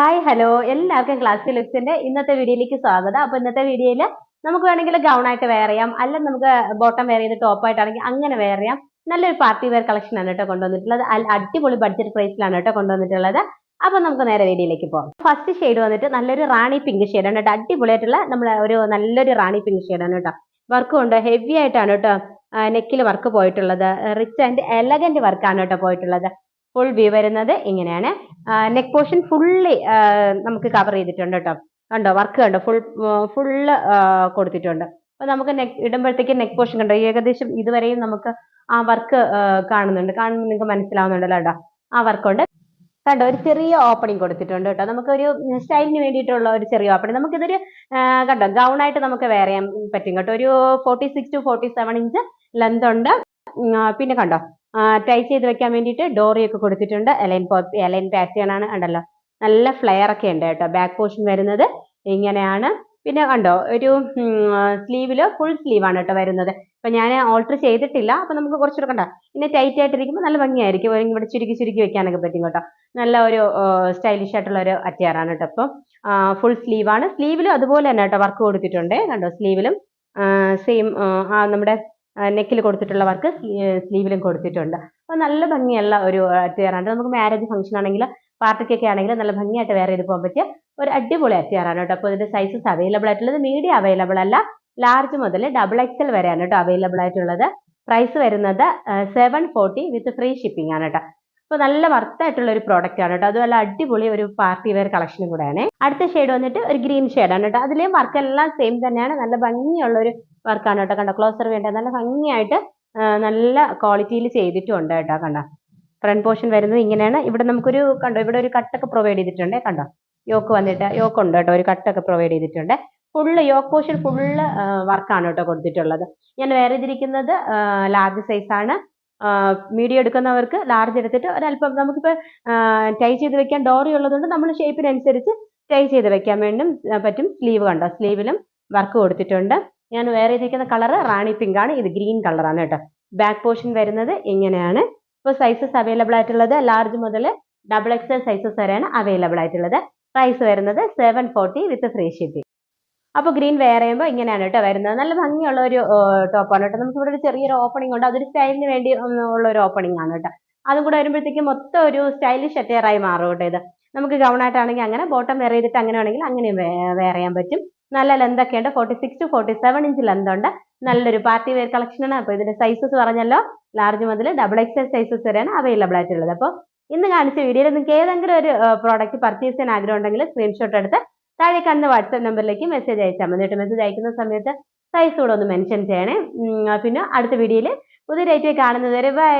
Hi hello എല്ലാവർക്കും class ലുക്സിന്റെ ഇന്നത്തെ വീഡിയോയിലേക്ക് സ്വാഗതം. അപ്പൊ ഇന്നത്തെ വീഡിയോയിൽ നമുക്ക് വേണമെങ്കിൽ ഗൗൺ ആയിട്ട് വെയർ ചെയ്യാം. അല്ലെങ്കിൽ നമുക്ക് ബോട്ടം വെയർ ചെയ്ത് ടോപ്പ് ആയിട്ടാണെങ്കിൽ അങ്ങനെ വെയർ ചെയ്യാം. നല്ലൊരു പാർട്ടി വെയർ കളക്ഷൻ ആണ് കേട്ടോ കൊണ്ടുവന്നിട്ടുള്ളത്. അടിപൊളി ബഡ്ജറ്റ് പ്രൈസിലാണ് കേട്ടോ കൊണ്ടുവന്നിട്ടുള്ളത്. അപ്പൊ നമുക്ക് നേരെ വീഡിയോയിലേക്ക് പോകാം. ഫസ്റ്റ് ഷെയ്ഡ് വന്നിട്ട് നല്ലൊരു റാണി പിങ്ക് ഷെയ്ഡാണ് കേട്ടോ. അടിപൊളിയായിട്ടുള്ള നമ്മുടെ ഒരു നല്ലൊരു റാണി പിങ്ക് ഷെയ്ഡാണ് കേട്ടോ. വർക്ക് ഉണ്ട്. ഹെവി ആയിട്ടാണ് കേട്ടോ നെക്കിൽ വർക്ക് പോയിട്ടുള്ളത്. റിച്ച് ആൻഡ് എലഗന്റ് വർക്കാണ് കേട്ടോ പോയിട്ടുള്ളത്. ഫുൾ വ്യൂ വരുന്നത് ഇങ്ങനെയാണ്. നെക്ക് പോർഷൻ ഫുള്ളി നമുക്ക് കവർ ചെയ്തിട്ടുണ്ട് കേട്ടോ. കണ്ടോ? വർക്ക് കണ്ടോ? ഫുൾ ഫുള്ള് കൊടുത്തിട്ടുണ്ട്. അപ്പൊ നമുക്ക് നെക്ക് ഇടുമ്പോഴത്തേക്ക് നെക്ക് പോർഷൻ കണ്ടോ? ഏകദേശം ഇതുവരെയും നമുക്ക് ആ വർക്ക് കാണുന്നുണ്ട്. കാണുമ്പോൾ നിങ്ങൾക്ക് മനസ്സിലാവുന്നുണ്ടല്ലോ കേട്ടോ. ആ വർക്കുണ്ട് കണ്ടോ? ഒരു ചെറിയ ഓപ്പണിംഗ് കൊടുത്തിട്ടുണ്ട് കേട്ടോ. നമുക്കൊരു സ്റ്റൈലിന് വേണ്ടിയിട്ടുള്ള ഒരു ചെറിയ ഓപ്പണിംഗ് നമുക്കിതൊരു കണ്ടോ? ഗൗൺ ആയിട്ട് നമുക്ക് ചെയ്യാൻ പറ്റും കേട്ടോ. ഒരു forty six to forty seven inch length ഉണ്ട്. പിന്നെ കണ്ടോ? ടൈ ചെയ്ത് വെക്കാൻ വേണ്ടിയിട്ട് ഡോറിയൊക്കെ കൊടുത്തിട്ടുണ്ട്. എലൈൻ എലൈൻ പാറ്റേൺ ആണ്. ഉണ്ടല്ലോ നല്ല ഫ്ലെയർ ഒക്കെ ഉണ്ട് കേട്ടോ. ബാക്ക് പോർഷൻ വരുന്നത് ഇങ്ങനെയാണ്. പിന്നെ കണ്ടോ? ഒരു സ്ലീവിൽ ഫുൾ സ്ലീവാണ് കേട്ടോ വരുന്നത്. അപ്പൊ ഞാൻ ഓൾട്ടർ ചെയ്തിട്ടില്ല. അപ്പൊ നമുക്ക് കുറച്ചുകൂടെ കണ്ടോ? പിന്നെ ടൈറ്റ് ആയിട്ടിരിക്കുമ്പോൾ നല്ല ഭംഗിയായിരിക്കും. ഇവിടെ ചുരുക്കി ചുരുക്കി വെക്കാനൊക്കെ പറ്റും കേട്ടോ. നല്ല ഒരു സ്റ്റൈലിഷ് ആയിട്ടുള്ള ഒരു അറ്റയറാണ് കേട്ടോ അപ്പം ഫുൾ സ്ലീവാണ് സ്ലീവിലും അതുപോലെ തന്നെ കേട്ടോ വർക്ക് കൊടുത്തിട്ടുണ്ട്. കണ്ടോ? സ്ലീവിലും സെയിം നമ്മുടെ നെക്കിൽ കൊടുത്തിട്ടുള്ള വർക്ക് സ്ലീവിലും കൊടുത്തിട്ടുണ്ട്. അപ്പോൾ നല്ല ഭംഗിയുള്ള ഒരു അറ്റയറാണ് നമുക്ക് മാരേജ് ഫംഗ്ഷൻ ആണെങ്കിൽ പാർട്ടിക്കൊക്കെ ആണെങ്കിൽ നല്ല ഭംഗിയായിട്ട് വേറെ ചെയ്ത് പോകാൻ പറ്റിയ ഒരു അടിപൊളി അറ്റയറാണ് കേട്ടോ. അപ്പോൾ ഇതിന്റെ സൈസസ് അവൈലബിൾ ആയിട്ടുള്ളത് മീഡിയം അവൈലബിൾ അല്ല ലാർജ് മുതൽ ഡബിൾ എക്സൽ വരെയാണ് കേട്ടോ അവൈലബിൾ ആയിട്ടുള്ളത്. പ്രൈസ് വരുന്നത് seven forty with free shipping ആണ് കേട്ടോ. അപ്പോൾ നല്ല വർത്തായിട്ടുള്ള ഒരു പ്രോഡക്റ്റ് ആണ് കേട്ടോ. അതുപോലെ അടിപൊളി ഒരു പാർട്ടി വെയർ കളക്ഷനും കൂടെയാണ്. അടുത്ത ഷെയ്ഡ് വന്നിട്ട് ഒരു ഗ്രീൻ ആണ് കേട്ടോ. അതിലെയും വർക്ക് എല്ലാം സെയിം തന്നെയാണ്. നല്ല ഭംഗിയുള്ള ഒരു വർക്കാണ് കേട്ടോ കണ്ടോ. ക്ലോസർ വേണ്ട. നല്ല ഭംഗിയായിട്ട് നല്ല ക്വാളിറ്റിയിൽ ചെയ്തിട്ടുണ്ട് കേട്ടോ കണ്ടോ. ഫ്രണ്ട് പോർഷൻ വരുന്നത് ഇങ്ങനെയാണ്. ഇവിടെ നമുക്കൊരു കണ്ടോ ഇവിടെ ഒരു കട്ടൊക്കെ പ്രൊവൈഡ് ചെയ്തിട്ടുണ്ട് കണ്ടോ. യോക്ക് വന്നിട്ട് യോക്ക് ഉണ്ട് കേട്ടോ. ഒരു കട്ടൊക്കെ പ്രൊവൈഡ് ചെയ്തിട്ടുണ്ട്. ഫുള്ള് യോക്ക് പോർഷൻ ഫുള്ള് വർക്കാണ് കേട്ടോ കൊടുത്തിട്ടുള്ളത്. ഞാൻ വേറെ ഇതിരിക്കുന്നത് ലാർജ് സൈസ് ആണ്. മീഡിയം എടുക്കുന്നവർക്ക് ലാർജ് എടുത്തിട്ട് ഒരല്പം നമുക്കിപ്പോൾ ടൈ ചെയ്ത് വെക്കാൻ ഡോറി ഉള്ളതുകൊണ്ട് നമ്മൾ ഷേപ്പിനനുസരിച്ച് ടൈ ചെയ്ത് വെക്കാൻ വേണ്ടും പറ്റും. സ്ലീവ് കണ്ടോ? സ്ലീവിലും വർക്ക് കൊടുത്തിട്ടുണ്ട്. ഞാൻ വേറെ ഇരിക്കുന്ന കളർ റാണി പിങ്ക് ആണ്. ഇത് ഗ്രീൻ കളറാണ് കേട്ടോ. ബാക്ക് പോർഷൻ വരുന്നത് ഇങ്ങനെയാണ്. ഇപ്പോൾ സൈസസ് അവൈലബിൾ ആയിട്ടുള്ളത് ലാർജ് മുതൽ ഡബിൾ എക്സൽ സൈസസ് വരെയാണ് അവൈലബിൾ ആയിട്ടുള്ളത്. പ്രൈസ് വരുന്നത് seven forty with free shipping അപ്പോൾ ഗ്രീൻ വെയർ ചെയ്യുമ്പോൾ ഇങ്ങനെയാണ് കേട്ടോ വരുന്നത്. നല്ല ഭംഗിയുള്ള ഒരു ടോപ്പാണ് കേട്ടോ. നമുക്ക് ഇവിടെ ഒരു ചെറിയൊരു ഓപ്പണിംഗ് ഉണ്ട്. അതൊരു സ്റ്റൈലിന് വേണ്ടി ഉള്ള ഒരു ഓപ്പണിംഗ് ആണ് കേട്ടോ. അതും കൂടെ വരുമ്പോഴത്തേക്കും മൊത്തം ഒരു സ്റ്റൈലിഷ് അറ്റയറായി മാറും കേട്ടോ ഇത്. നമുക്ക് ഗൗൺ ആയിട്ടാണെങ്കിൽ അങ്ങനെ ബോട്ടം വെയർ ചെയ്തിട്ട് അങ്ങനെ ആണെങ്കിൽ അങ്ങനെയും വെയർ ചെയ്യാൻ പറ്റും. നല്ല ലെന്ത് ഒക്കെ ഉണ്ട്. Forty six to forty seven inch length ഉണ്ട്. നല്ലൊരു പാർട്ടി വെയർ കളക്ഷൻ ആണ്. അപ്പോൾ ഇതിന്റെ സൈസസ് പറഞ്ഞല്ലോ. ലാർജ് മുതൽ ഡബിൾ എക്സൽ സൈസസ് വരെയാണ് അവൈലബിൾ ആയിട്ടുള്ളത്. അപ്പോൾ ഇന്ന് കാണിച്ച വീഡിയോയിൽ നിങ്ങൾക്ക് ഏതെങ്കിലും ഒരു പ്രോഡക്റ്റ് പർച്ചേസ് ചെയ്യാൻ ആഗ്രഹം ഉണ്ടെങ്കിൽ സ്ക്രീൻഷോട്ട് എടുത്ത് താഴെ കാണുന്ന വാട്സാപ്പ് നമ്പറിലേക്ക് മെസ്സേജ് അയച്ചാൽ മതി കേട്ടോ. മെസ്സേജ് അയക്കുന്ന സമയത്ത് സൈസ് കൂടെ ഒന്ന് മെൻഷൻ ചെയ്യണേ. പിന്നെ അടുത്ത വീഡിയോയിൽ പുതിയ ഡേറ്റ് കാണുന്നത് വരെ ബൈ